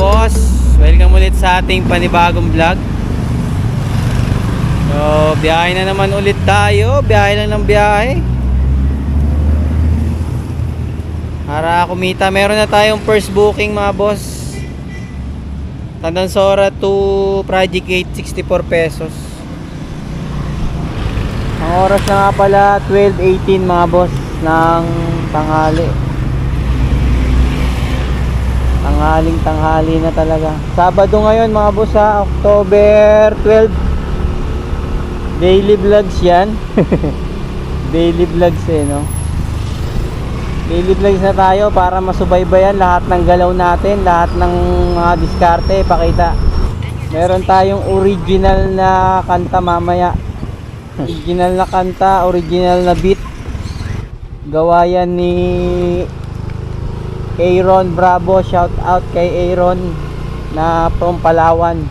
boss? Welcome ulit sa ating panibagong vlog. So, biyahe na naman ulit tayo. Biyahe lang ng biyahe. Para kumita, meron na tayong first booking mga boss. Tandansora to Project 8, 64 pesos. Ang oras na nga pala 12.18 mga boss ng tanghali. Tanghaling tanghali na talaga. Sabado ngayon mga boss ha, October 12. Daily vlogs yan. Daily vlogs eh no. Daily vlogs na tayo para masubaybayan lahat ng galaw natin, lahat ng mga diskarte, pakita. Meron tayong original na kanta mamaya. Original na kanta, original na beat. Gawa yan ni Aaron Bravo, shout out kay Aaron na from Palawan.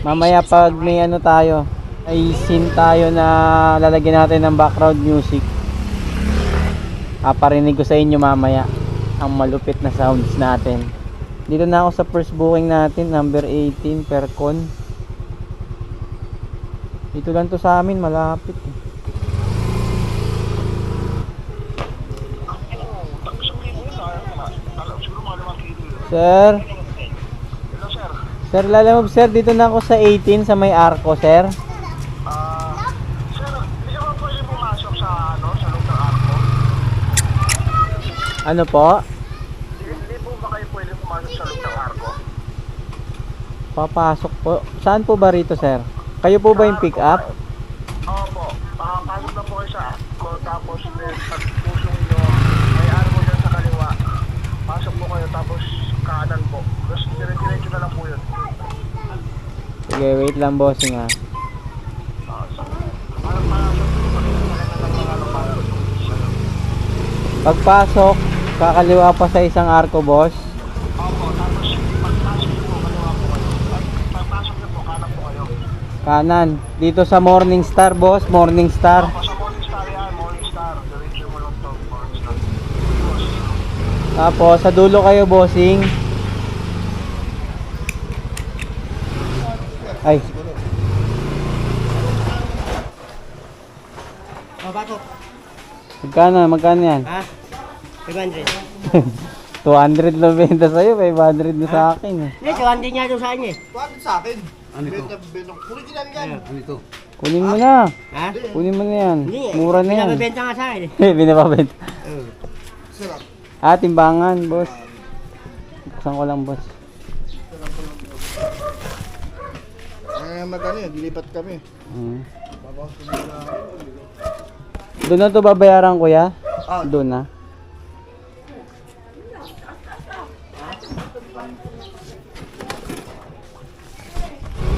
Mamaya pag may ano tayo, ay scene tayo na lalagyan natin ng background music. Paparinig ko sa inyo mamaya ang malupit na sounds natin. Dito na ako sa first booking natin, number 18, Percon. Dito lang to sa amin, malapit. eh. Sir? Hello, sir. Sir, lalamove sir, dito na ako sa 18 sa may arco, sir. Ah, sir, hindi ba pwede pumasok sa, ano, sa loob ng arko? Ano po? Hindi, po ba kayo pwede pumasok sa loob ng arko? Papasok po. Saan po ba rito, sir? Kayo po ba yung pick up? Opo. Pakapasok na po kayo sa arko, tapos then, pag pusong nyo, may arko dyan sa kaliwa. Pasok po kayo, tapos kanan po. Tapos dire-diretso na lang po yun. Sige, wait lang bossing ha. Ah. Pagpasok, kakaliwa pa sa isang arco, boss. Opo, tapos pagpasok po, kaliwa po kayo. Pag, pagpasok po, kanan po kayo. Kanan. Dito sa Morning Star, boss. Morning Star. Morning Star Tapos, sa dulo kayo, bossing. Ay. Oh, bako. Magkano? Magkano yan? Ha? 500. 200 na benta sa'yo, 500 na sa akin eh. Hindi, 200 niya doon sa kanya eh. Bakit sa akin? Ano ito? Original yan. Ano ito? Kunin mo na. Ha? Kunin mo na yan. Hindi eh. Mura na yan. Pinapabenta nga sa akin eh. Binababenta. Oh. Sarap. Ah, timbangan, boss. Buksan ko lang, boss. Eh, magkano yan? Dilipat kami. Hmm. Doon na to babayaran, kuya? Ah. Doon na.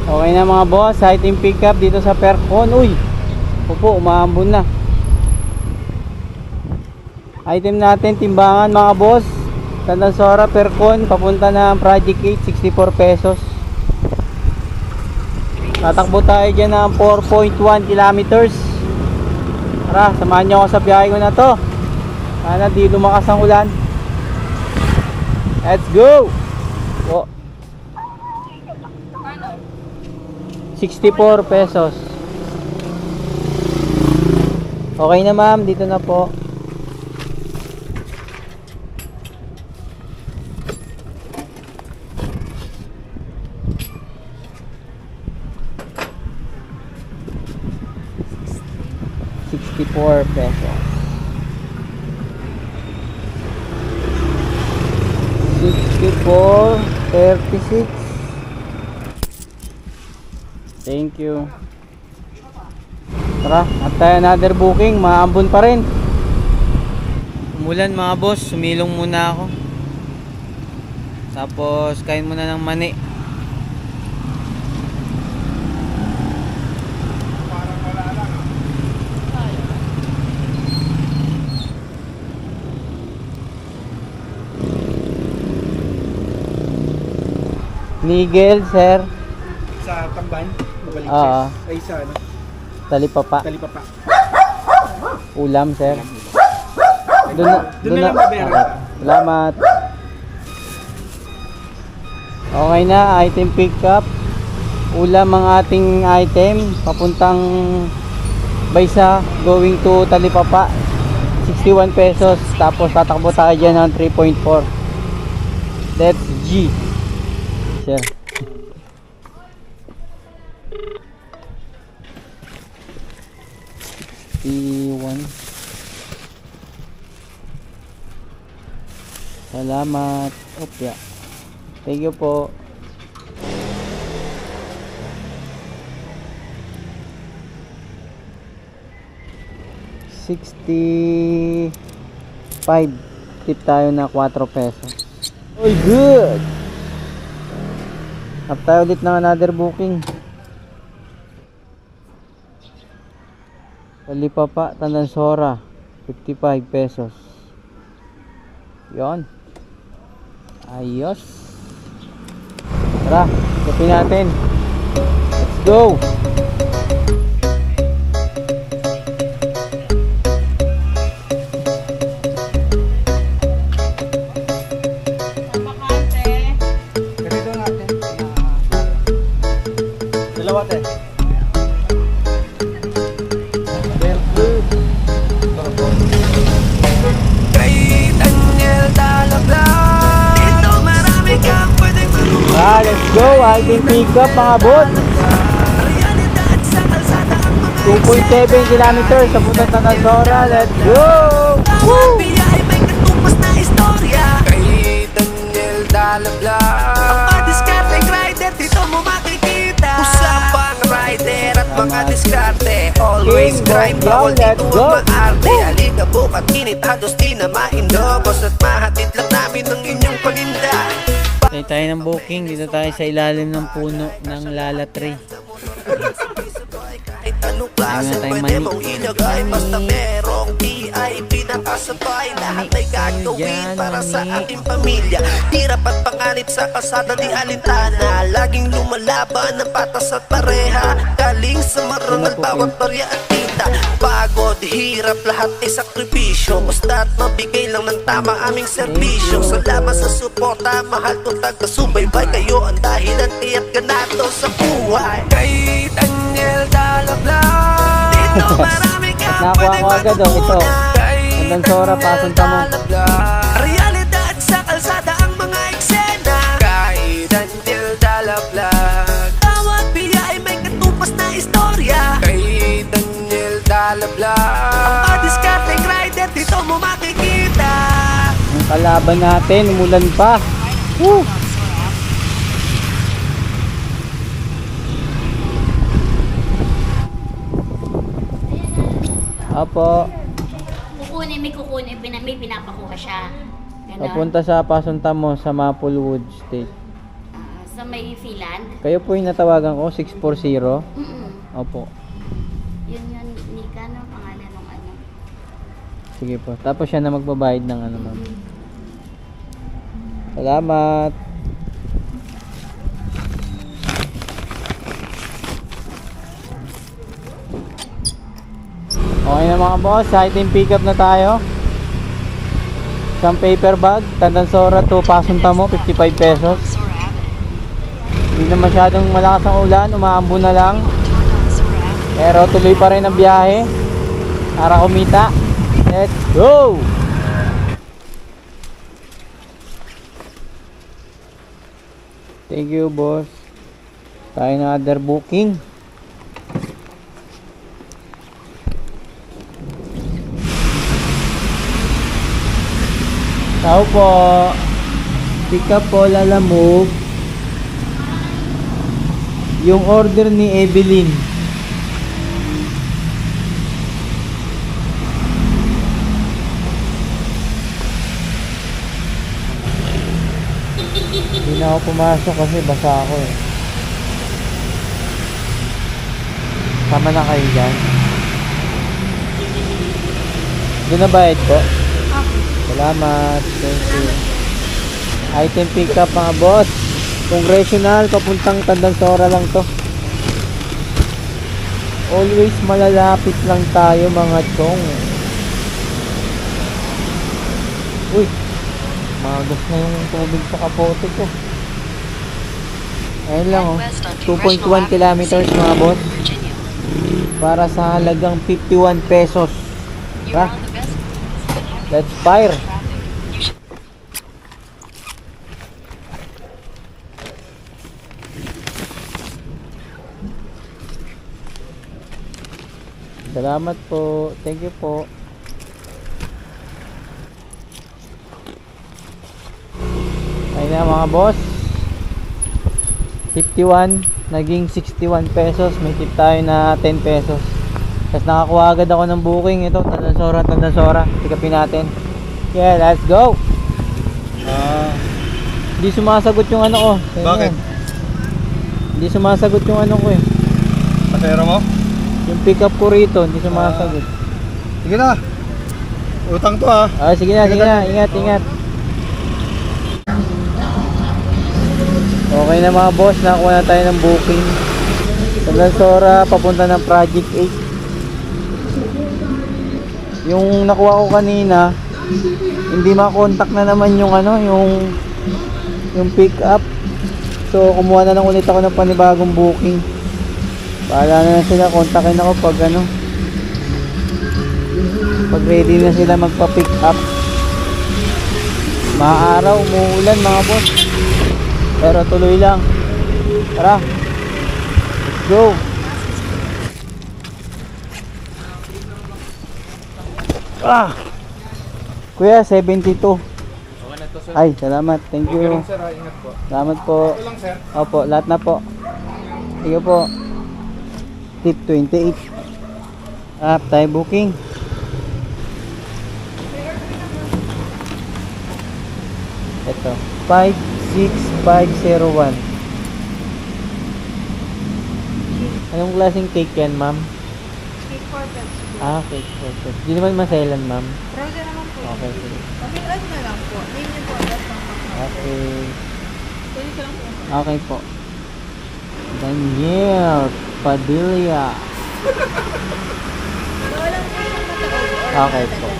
Okay na mga boss, sighting pickup dito sa Percon. Uy, upo, umaambon na. Item natin, timbangan mga boss. Tandansora, Percon, papunta na Project 8, 64 pesos. Tatakbo tayo dyan ng 4.1 kilometers. Tara, samahan nyo ako sa biyahe ko na to. Sana di lumakas ang ulan. Let's go! Oh. 64 pesos. Okay na ma'am, dito na po. Sixty-four pesos. Sixty-four, thirty-six. Thank you. Tara, at another booking, maambon pa rin. Umulan mga boss, sumilong muna ako. Tapos kain muna ng mani. Nigel, sir. Sa Tamban? Mabalik Oo. Ay, sa ano? Talipapa. Talipapa. Ulam, sir. Doon na, Doon na lang babayaran. Okay. Salamat. Okay na, item pickup. Ulam ang ating item. Papuntang Baysa, going to Talipapa. 61 pesos. Tapos tatakbo tayo dyan ng 3.4. That's G. Sir. P1 Salamat. Opya. Thank you po. Sixty five tip tayo na 4 pesos. Oy, good! Up tayo ulit ng another booking. Talipapa, Tandansora, 55 pesos. Yon. Ayos. Tara, kapin natin. Let's go! Go! Alvin pick up mga bot. Realidad sa kalsada ang mga 2.7 kilometers sa Putat Tanasora. Let's go! Ang mga discarding rider dito mo makikita Usapang rider at mga diskarte Always grind, bawal dito ang maarte Halika bukat init, halos di na maindobos At mahatid lang namin ang inyong paninda Tayo tayo ng booking. Dito tayo sa ilalim ng puno ng Lala Tree. Anong klase pwede mani. mong ilagay Basta merong VIP na kasabay Lahat ay gagawin para sa aking pamilya Hirap at panganib sa kasada di alintana Laging lumalaban ng patas at pareha Galing sa marangal bawat barya at kita Pagod, hirap, lahat ay sakripisyo. Basta't mabigay lang ng tama aming serbisyo Salamat sa suporta, mahal kong taga-subaybay. Kayo ang dahilan kaya't ganado sa buhay. Kay Daniel Dalablang Dito marami kang Nakuha pwedeng ko agad, oh, ito. pasunta mo. Ang kalaban natin, umulan pa. Woo! Apo, kukunin, may kukunin, pina, may pinapakuha siya. Ganon. papunta sa pasunta mo sa Maplewood State. Ah, sa may Finland. Kayo po yung natawagan ko, 640. Mm-mm. Opo, Yun yun, Nika, no? Pangalan ng ano. sige po. Tapos siya na magbabayad ng ano ma'am. Salamat. Okay na mga boss, item pick up na tayo. Isang paper bag, Tandansora to Pasunta mo, 55 pesos. Hindi na masyadong malakas ang ulan, umaambo na lang. Pero tuloy pa rin ang biyahe para kumita. Let's go! Thank you, boss. Tayo na other booking. Tao po. Pick up po, lalamove. Yung order ni Evelyn. Hindi na ako pumasok kasi basa ako eh. Tama na kayo dyan. Doon na bayad po? Salamat. Thank you. Item pick up mga boss. Congressional, papuntang Tandansora lang to. Always malalapit lang tayo mga chong. Uy, magas na yung tubig sa kapote ko. Ayun lang oh. 2.1 kilometers mga boss. Para sa halagang 51 pesos. Ha? Let's fire. Salamat po. Thank you po. Ayun na mga boss. 51 naging 61 pesos. May tip tayo na 10 pesos. Tapos nakakuha agad ako ng booking. Ito, Tandansora, Tandansora. Tikapin natin. Yeah, let's go! Ah, Hindi sumasagot yung ano ko. Tingnan Bakit? yan. Hindi sumasagot yung ano ko eh. pasero mo? Yung pick up ko rito, hindi sumasagot. Sige na. Utang to ah. Ah, sige na, sige na. Ingat, ingat. Okay na mga boss, nakakuha na tayo ng booking. Sa Lansora, papunta ng Project 8. Yung nakuha ko kanina, hindi makontak na naman yung ano, yung yung pick up. So, kumuha na lang ulit ako ng panibagong booking. Bahala na lang sila, kontakin ako pag ano, pag ready na sila magpa-pick up. Maaraw, umuulan mga boss. Pero tuloy lang. Tara. Let's go. Ah. Kuya, 72. Ay, salamat. Thank you. Sir, ah, ingat po. Salamat po. lang sir. Opo, lahat na po. Sige po. Tip 28. Ah, tayo booking. Ito. 56501. Anong klaseng cake yan, ma'am? Cake for Pepsi. Ah, cake for Pepsi. Di naman maselan, ma'am. Frozen naman po. Okay, sige. Okay, add na lang po. Name niyo po. Okay. Pwede ko lang po. Okay po. Daniel Padilla. Okay po.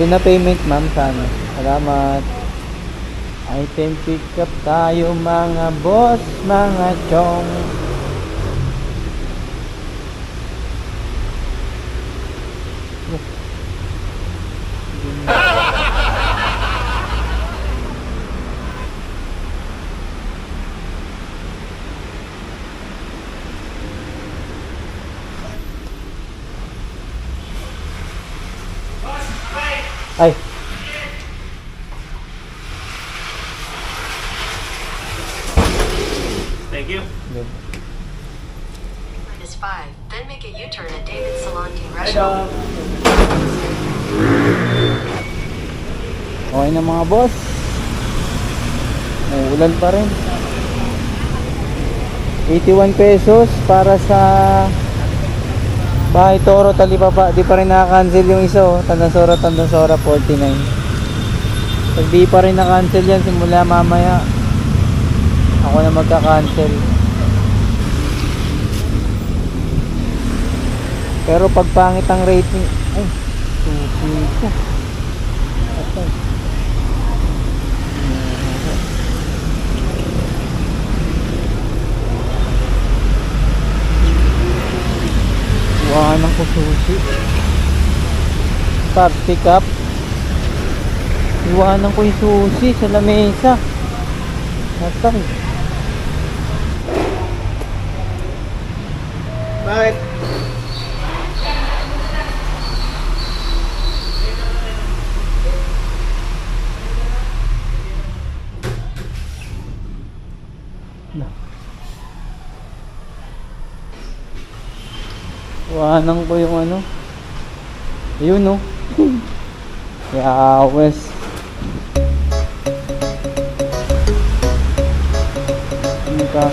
Doon na payment ma'am sana. Salamat. Item pick up tayo mga boss, mga chong. Ay, good. is 5. Then make a U-turn at David Restaurant. Okay na mga boss. Uulan pa rin. 81 pesos para sa Bahay Toro Talipapa. Di pa rin naka-cancel yung isa oh. Tandansora, Tandansora 49. Pag di pa rin na-cancel yan simula mamaya. Ako na magka-cancel. Pero pag pangit ang rating, ay, susi ko. Okay. Iwanan ko susi. Start pick up. Iwanan ko yung susi sa lamesa. Nasaan? Bakit? Iwanan ko yung ano. Ayun no. Yawes. Ano ka?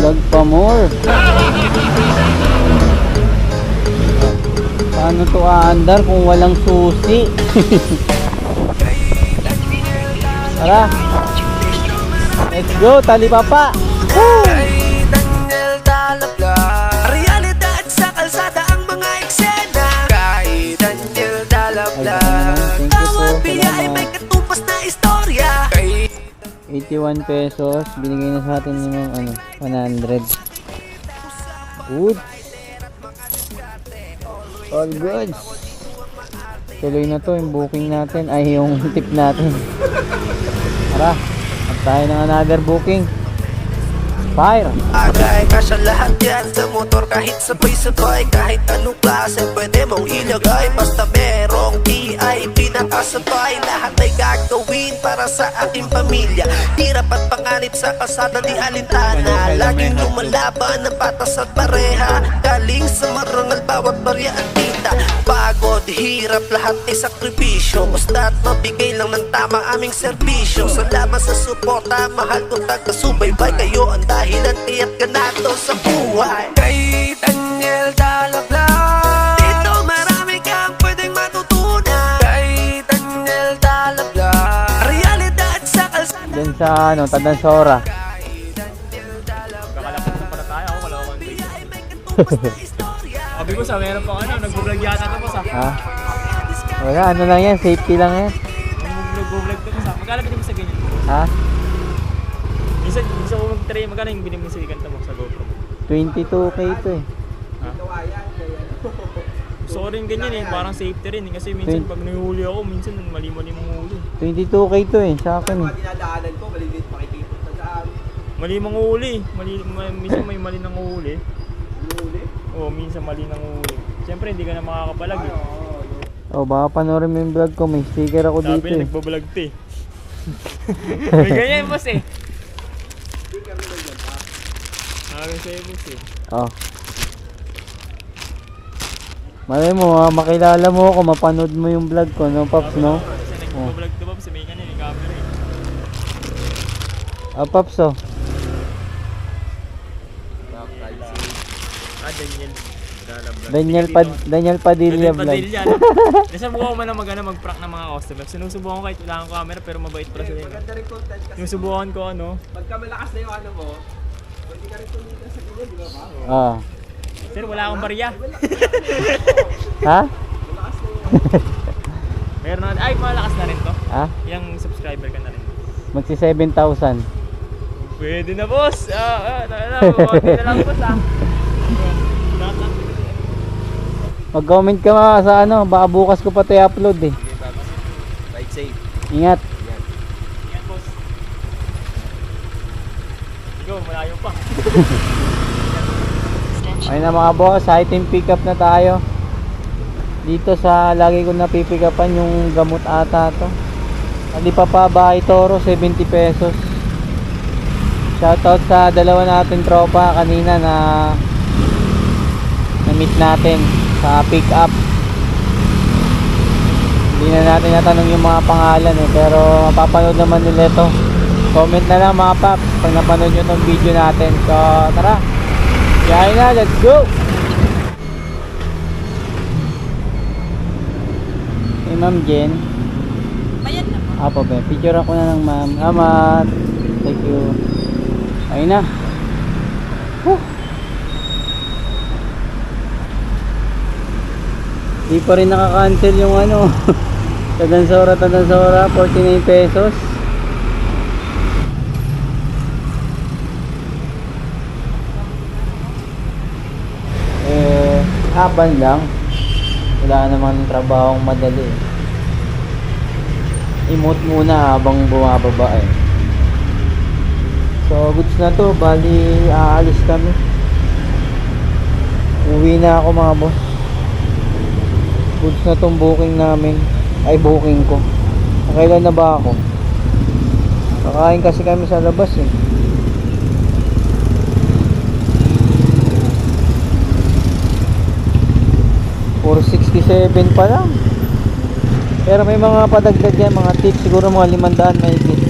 Vlog pa more. Paano to aandar kung walang susi? Tara. Let's go, tali papa. Woo! Ay, 81 pesos binigay na sa atin ng ano 100 good. All goods. Tuloy na to yung booking natin. Ay yung tip natin. Tara. Tayo ng another booking. Fire. Agay kasya lahat yan sa motor Kahit sabay-sabay, kahit anong klase Pwede mong ilagay Basta merong VIP na kasabay Lahat ay gagawin para sa aking pamilya Hirap at panganib sa kasada ni Alintana Laging lumalaban ng patas at pareha Galing sa marangal bawat barya at tita Pagod, hirap, lahat ay sakripisyo. Basta't mabigay lang ng tama aming serbisyo. Salamat sa suporta, mahal kong taga-subaybay. Kayo ang dahilan kaya't ganado sa buhay. Kay Daniel Dalablang Dito marami kang pwedeng matutunan. Kay Daniel Dalablang Realidad sa kalsada. Diyan sa ano, Tadansora. Sabi ko sa meron pang ano, nag-vlog yata to boss ah. Ha? Wala, ano lang yan. Safety lang yan. Nag-vlog to boss ah. Magkano binili mo sa ganyan? Ha? Minsan, minsan ko mag-try, magkano yung binili mo sa ganito mo sa GoPro mo? 22k ito eh. Gusto ko rin ganyan eh, parang safety rin eh. Kasi minsan pag nahihuli ako, minsan mali-mali mong huli. 22k ito eh, sa akin eh. Mali mong huli. Mali, ma- minsan may mali ng huli. Oo, minsan mali ng huli. Siyempre, hindi ka na makakapalag eh. Oh, baka panoorin mo yung vlog ko. May sticker ako Sabi dito niya, eh. nagbabalag to eh. may ganyan boss eh. Sabi sa'yo boss eh. Oh. Malay mo, ah, makilala mo ako, mapanood mo yung vlog ko, no, Pops, no? Kasi nagbabalag to boss, may ganyan eh, camera eh. Ah, Pops, oh. Daniel. Dalablog. Daniel, Pad Daniel Padilla Daniel vlog. Padilla. Nasubukan man na mag, ano, mag-prank ng mga customers. Sinusubukan ko kahit wala akong camera pero mabait pala sila. yun. Sinusubukan ko ano. Ah. Sir, wala akong barya. Ha? Meron na, ay malakas na rin to. Ha? Yung subscriber ka na rin. Magsi 7,000. Pwede na boss. Ah, ah, na, na, konti na lang boss ah. Mag-comment ka mga sa ano, baka bukas ko pa ito i-upload eh. Ride safe. Ingat. Yan boss. Ikaw, malayo pa. Ayun na mga boss, item pick up na tayo. Dito sa lagi ko napipick upan yung gamot ata to. Hindi pa pa bahay toro, 70 pesos. Shoutout sa dalawa natin tropa kanina na na-meet natin sa pick up. Hindi na natin natanong yung mga pangalan eh, pero mapapanood naman nila ito. Comment na lang mga paps pag napanood nyo itong video natin. So tara, Kaya na, let's go! Hey, Ma'am Jen. Bayad na po. Apo ba? Picture ako na ng ma'am. Amat. Thank you. Ayun na. Whew. Di pa rin nakaka-cancel yung ano. Tadansora, Tadansora, 49 pesos. Eh, haban lang. Wala naman trabahong madali. Emote muna habang bumababa eh. So, goods na to. Bali, aalis kami. Uwi na ako mga boss. Goods na tong booking namin. Ay, booking ko. Nakailan na ba ako? Kakain kasi kami sa labas eh. Puro 67 pa lang. Pero may mga padagdag yan, mga tips. Siguro mga 500 may higit.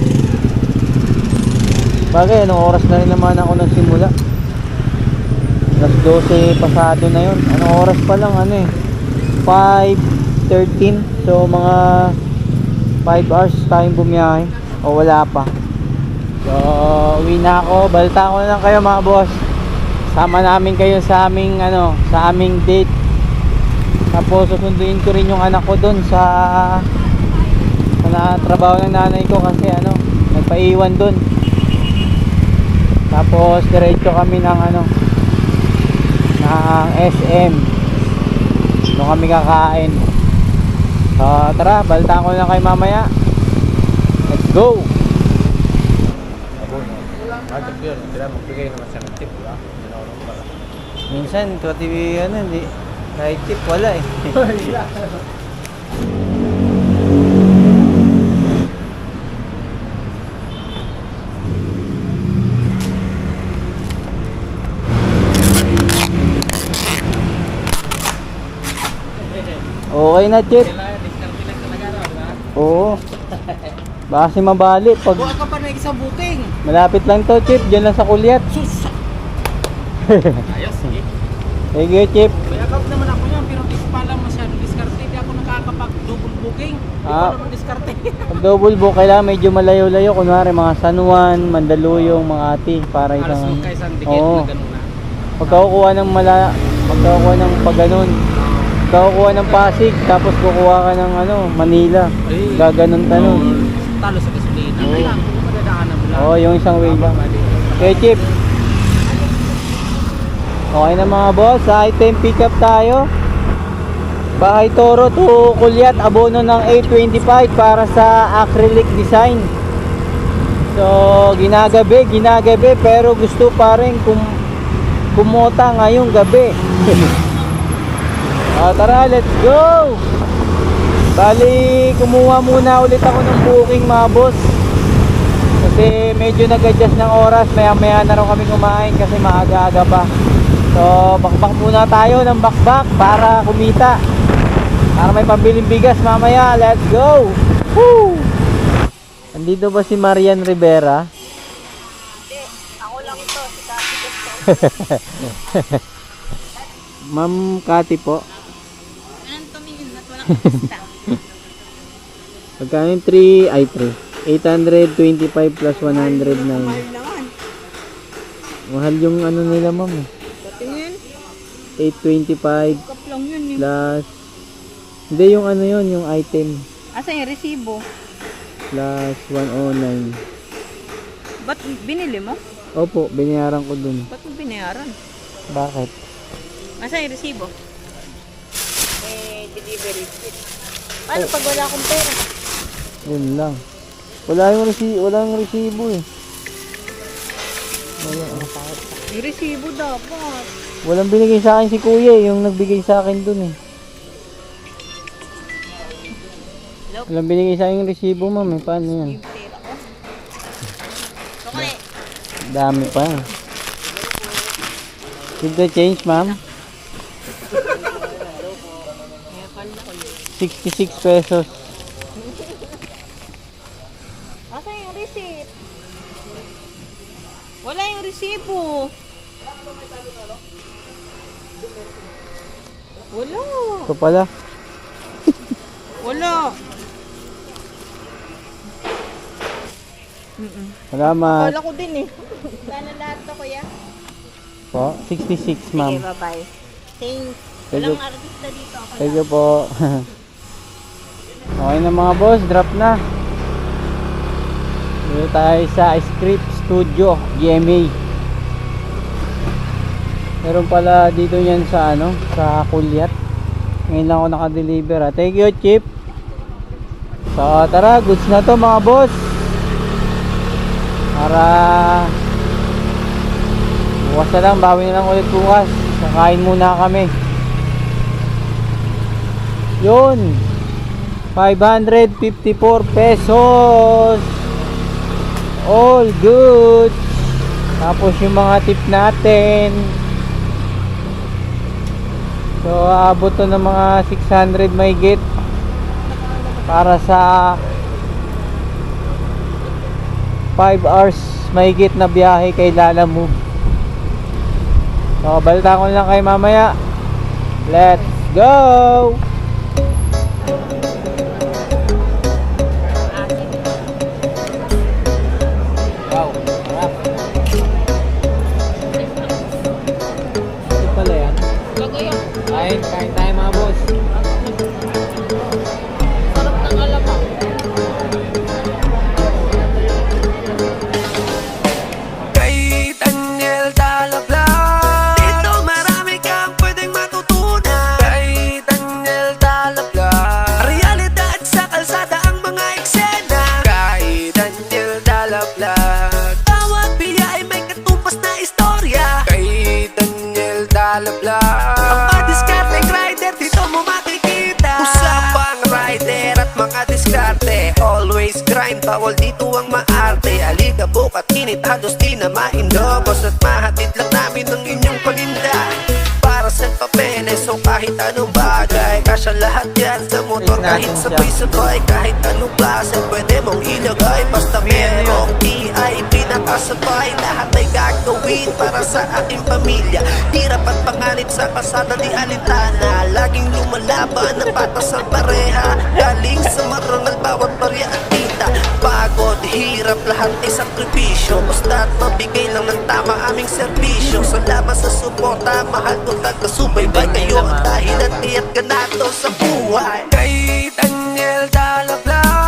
Bagay, anong oras na rin naman ako nagsimula? Alas 12 pasado na yun. Anong oras pa lang, ano eh. 5.13. So, mga 5 hours tayong bumiyahe. O wala pa. So, uwi na ako. Balta ko na lang kayo mga boss. Sama namin kayo sa aming, ano, sa aming date. Tapos susunduin ko rin yung anak ko doon sa sa na- trabaho ng nanay ko kasi ano, nag paiwan dun. Tapos diretso kami ng ano ng SM. Doon kami kakain. So tara, balita ko na kay mamaya. Let's go! Minsan, kasi ano, hindi, kahit tip, wala eh. Okay na, Chip. Oo. Baka si mabali pag Buka ka pa na isang booking. malapit lang to, Chip. Diyan lang sa kulyat. Sus! Ayos, sige. Thank you, Chip. Mayakap naman ako yan, pero dis pa lang masyado diskarte. Hindi ako nakakapag double booking. Hindi Ah. ko naman diskarte. Pag double book, kailangan medyo malayo-layo. Kunwari, mga San Juan, Mandaluyong, mga ati. Para Alas isang... yung kaisang dikit Oo. na gano'n na. Pagka kukuha ng mala... Pagka kukuha ng pag ganun. Pagka kukuha ng Pasig, tapos kukuha ka ng ano, Manila. Ay. Gaganon ka nun. Talo sa gasolina. Oo. Kailangan ko madadaanan mo lang. Oo, yung isang way lang. Okay, Chip. Okay na mga boss, sa item pickup tayo. Bahay Toro to Kulyat, abono ng 825 para sa acrylic design. So, ginagabi, ginagabi, pero gusto pa rin kum kumota ngayong gabi. Ah, tara, let's go! Bali, kumuha muna ulit ako ng booking mga boss. Kasi medyo nag-adjust ng oras, maya maya na rin kami kumain kasi maaga-aga pa. So, bakbak muna tayo ng bakbak para kumita. Para may pambiling bigas mamaya. Let's go! Woo! Andito ba si Marian Rivera? Ako lang ito, si Kati Ma'am Kati po. Magkano yung 3, ay 3. 825 plus 109. naman. Mahal yung ano nila ma'am. eh. Patingin. 825 Kap lang yun eh. plus hindi yung ano yun, yung item Asa yung resibo? plus 109. Ba't binili mo? Opo, binayaran ko dun. Ba't mo binayaran? Bakit? Asa yung resibo? Delivery fee. Paano pag wala akong pera? Yun lang. Wala yung resi wala yung resibo eh. Wala. Yung resibo dapat. Walang binigay sa akin si Kuya eh, yung nagbigay sa akin dun eh. Hello? Walang binigay sa akin yung resibo ma'am eh. Paano yan? Yung pera ko. Dami pa. Keep the change ma'am. 66 pesos. Asa yung receipt? Wala yung resibo. Wala. Ito pala. Wala. Salamat. Wala ko din eh. Sana lahat to, kuya. Po, 66 ma'am. Okay, bye-bye. Thanks. Thank you. Walang artista dito. Ako Thank you po. okay na mga boss, drop na. Dito tayo sa Script Studio, GMA. Meron pala dito yan sa ano, sa Kulyat. Ngayon lang ako naka-deliver. ah. Thank you, Chip. So, tara, goods na to mga boss. Para bukas na lang, bawi na lang ulit bukas. Kakain muna kami. Yun. 554 pesos. All good. Tapos yung mga tip natin. So, aabot to ng mga 600 may git para sa 5 hours may git na biyahe kay Lala Move. So, balita ko lang kay mamaya. Let's go! Di na mainobos At mahatid lang namin ang inyong paninda. Para sa papeles o kahit anong bagay Kasya lahat yan sa motor. Kahit sabay-sabay Kahit anong klase Pwede mong ilagay. Basta merong EIP nakasabay Lahat ay gagawin para sa aking pamilya. Hirap at panganib sa kasada di alintana. Laging lumalaban ng patas sa pareha. Galing sa marangal bawat barya at Pagod, hirap, lahat ay sakripisyo Basta't mabigay lang ng tama aming serbisyo. Salamat sa suporta, mahal ko tagasubaybay Kayo. ang dahilan, iyak ka nato sa buhay. Kay Daniel Dalablaw